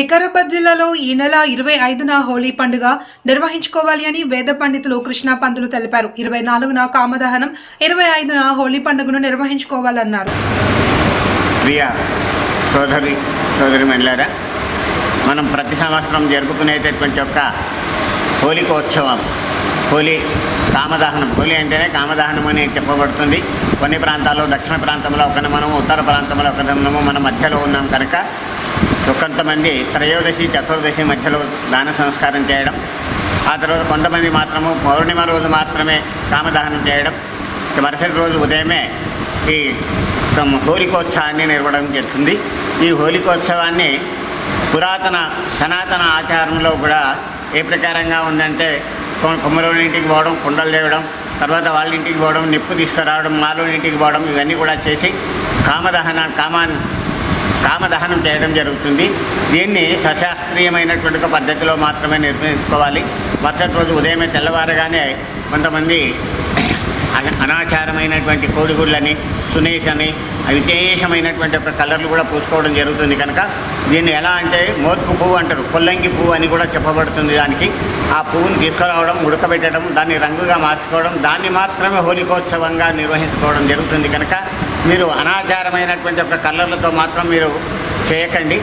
వికారాబాద్ జిల్లాలో ఈ నెల ఇరవై ఐదున హోలీ పండుగ నిర్వహించుకోవాలి అని వేద పండితులు కృష్ణా పంతులు తెలిపారు. ఇరవై నాలుగున కామదహనం ఇరవై ఐదున హోలీ పండుగను నిర్వహించుకోవాలన్నారు. ప్రియ సోదరి సోదరి మహిళారా మనం ప్రతి సంవత్సరం జరుపుకునేటటువంటి ఒక హోలికోత్సవం హోలీ కామదహనం. హోలీ అంటేనే కామదహనం అని చెప్పబడుతుంది. కొన్ని ప్రాంతాల్లో దక్షిణ ప్రాంతంలో ఒక మనము ఉత్తర ప్రాంతంలో ఒక మనము మన మధ్యలో ఉన్నాం కనుక కొంతమంది త్రయోదశి చతుర్దశి మధ్యలో దాన సంస్కారం చేయడం. ఆ తర్వాత కొంతమంది మాత్రము పౌర్ణిమ రోజు మాత్రమే కామదహనం చేయడం. మరుసటి రోజు ఉదయమే ఈ తమ హోలికోత్సవాన్ని నిర్వహణ చేస్తుంది. ఈ హోలికోత్సవాన్ని పురాతన సనాతన ఆచారంలో కూడా ఏ ప్రకారంగా ఉందంటే కొ- కుమ్మరోని ఇంటికి పోవడం కుండలు తేవడం తర్వాత వాళ్ళ ఇంటికి పోవడం నిప్పు తీసుకురావడం మాలోని ఇంటికి పోవడం ఇవన్నీ కూడా చేసి కామదహన కామాన్ని కామదహనం చేయడం జరుగుతుంది. దీన్ని సశాస్త్రీయమైనటువంటి ఒక పద్ధతిలో మాత్రమే నిర్వహించుకోవాలి మరుసటి రోజు ఉదయమే తెల్లవారగానే కొంతమంది అనాచారమైనటువంటి కోడిగుళ్ళని సునేష్ అని విశేషమైనటువంటి ఒక కలర్లు కూడా పూసుకోవడం జరుగుతుంది కనుక దీన్ని ఎలా అంటే మోతుపు పువ్వు అంటారు పుల్లంగి పువ్వు అని కూడా చెప్పబడుతుంది దానికి. ఆ పువ్వుని తీసుకురావడం ఉడకబెట్టడం దాన్ని రంగుగా మార్చుకోవడం దాన్ని మాత్రమే హోలికోత్సవంగా నిర్వహించుకోవడం జరుగుతుంది కనుక మీరు అనాచారమైనటువంటి ఒక కలర్లతో మాత్రం మీరు చేయకండి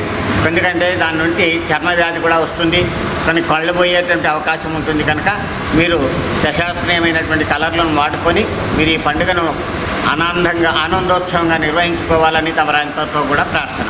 ఎందుకంటే దాని నుండి చర్మ వ్యాధి కూడా వస్తుంది. కొన్ని కళ్ళు పోయేటువంటి అవకాశం ఉంటుంది కనుక మీరు సశాస్త్రీయమైనటువంటి కలర్లను వాడుకొని మీరు ఈ పండుగను ఆనందంగా ఆనందోత్సవంగా నిర్వహించుకోవాలని తమరంతో కూడా ప్రార్థన.